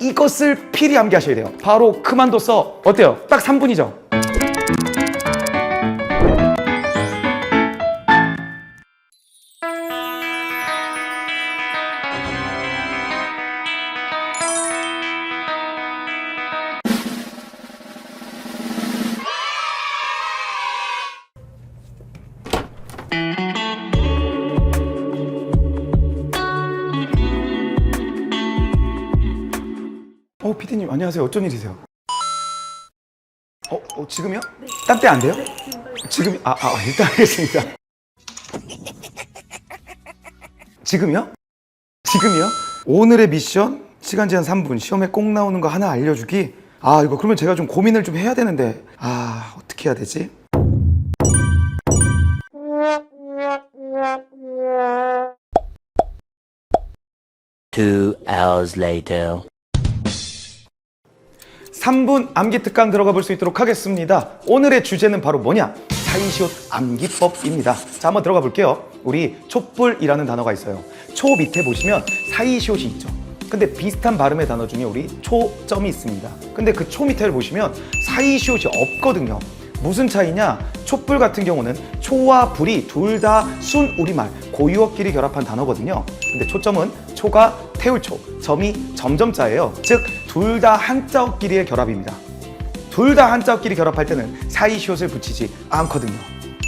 이것을 필히 암기하셔야 돼요. 바로 그만둬 써. 어때요? 딱 3분이죠? 어, 피디님 안녕하세요. 어쩐 일이세요? 어, 어 지금요? 딴때 안 돼요? 지금 아, 아 일단 하겠습니다. 지금요? 지금이요? 오늘의 미션 시간 제한 3분 시험에 꼭 나오는 거 하나 알려주기. 아 이거 그러면 제가 좀 고민을 좀 해야 되는데 아 어떻게 해야 되지? Two hours later. 3분 암기 특강 들어가 볼 수 있도록 하겠습니다. 오늘의 주제는 바로 뭐냐? 사이시옷 암기법입니다. 자, 한번 들어가 볼게요. 우리 촛불이라는 단어가 있어요. 초 밑에 보시면 사이시옷이 있죠. 근데 비슷한 발음의 단어 중에 우리 초점이 있습니다. 근데 그 초 밑에를 보시면 사이시옷이 없거든요. 무슨 차이냐? 촛불 같은 경우는 초와 불이 둘 다 순 우리말 고유어끼리 결합한 단어거든요. 근데 초점은 초가 태울초, 점이 점점자예요. 즉 둘 다 한자어끼리의 결합입니다. 둘 다 한자어끼리 결합할 때는 사이시옷을 붙이지 않거든요.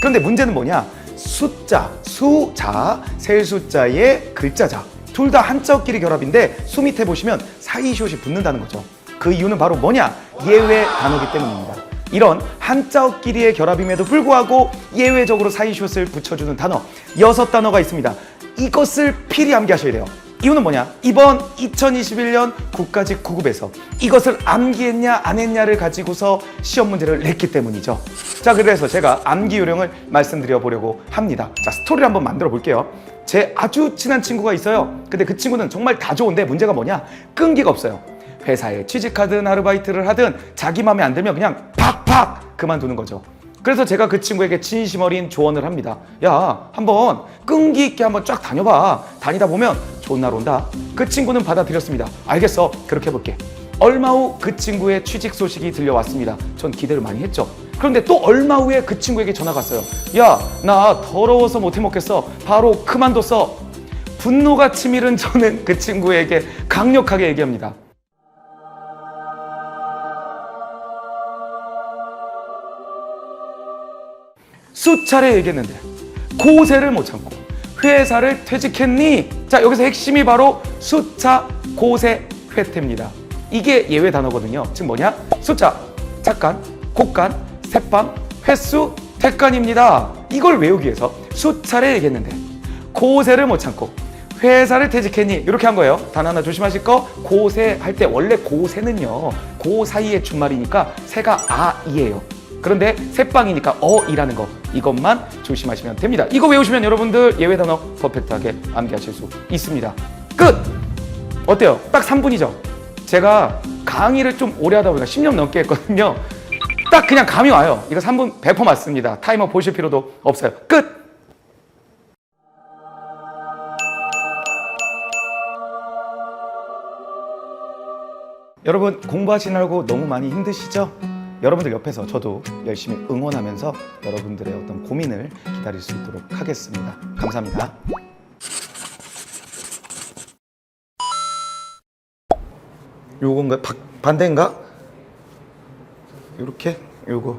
그런데 문제는 뭐냐? 숫자, 수자, 셀 숫자의 글자자. 둘 다 한자어끼리 결합인데 수 밑에 보시면 사이시옷이 붙는다는 거죠. 그 이유는 바로 뭐냐? 예외 단어기 때문입니다. 이런 한자어끼리의 결합임에도 불구하고 예외적으로 사이시옷을 붙여주는 단어 여섯 단어가 있습니다. 이것을 필히 암기하셔야 돼요. 이유는 뭐냐? 이번 2021년 국가직 9급에서 이것을 암기했냐 안 했냐를 가지고서 시험 문제를 냈기 때문이죠. 자, 그래서 제가 암기 요령을 말씀드려 보려고 합니다. 자, 스토리를 한번 만들어 볼게요. 제 아주 친한 친구가 있어요. 근데 그 친구는 정말 다 좋은데 문제가 뭐냐? 끈기가 없어요. 회사에 취직하든 아르바이트를 하든 자기 마음에 안 들면 그냥 팍팍 그만두는 거죠. 그래서 제가 그 친구에게 진심 어린 조언을 합니다. 야, 한번 끈기 있게 한번 쫙 다녀봐. 다니다 보면 좋은 날 온다. 그 친구는 받아들였습니다. 알겠어. 그렇게 해볼게. 얼마 후 그 친구의 취직 소식이 들려왔습니다. 전 기대를 많이 했죠. 그런데 또 얼마 후에 그 친구에게 전화가 왔어요. 야, 나 더러워서 못 해 먹겠어. 바로 그만뒀어. 분노가 치밀은 저는 그 친구에게 강력하게 얘기합니다. 수차례 얘기했는데 고세를 못 참고 회사를 퇴직했니? 자 여기서 핵심이 바로 숫자 고세 회태입니다. 이게 예외 단어거든요. 즉 뭐냐? 숫자, 작간, 곡간, 새빵, 횟수, 택간입니다. 이걸 외우기 위해서 수차례 얘기했는데 고세를 못 참고 회사를 퇴직했니? 이렇게 한 거예요. 단 하나 조심하실 거 고세 할 때 원래 고세는요 고 사이의 준말이니까 새가 아이예요. 그런데 새빵이니까 어이라는 거 이것만 조심하시면 됩니다. 이거 외우시면 여러분들 예외 단어 퍼펙트하게 암기하실 수 있습니다. 끝! 어때요? 딱 3분이죠? 제가 강의를 좀 오래 하다 보니까 10년 넘게 했거든요. 딱 그냥 감이 와요. 이거 3분 100% 맞습니다. 타이머 보실 필요도 없어요. 끝! 여러분 공부하시느라고 너무 많이 힘드시죠? 여러분들 옆에서 저도 열심히 응원하면서 여러분들의 어떤 고민을 기다릴 수 있도록 하겠습니다. 감사합니다. 요건가? 바, 반대인가? 요렇게? 요거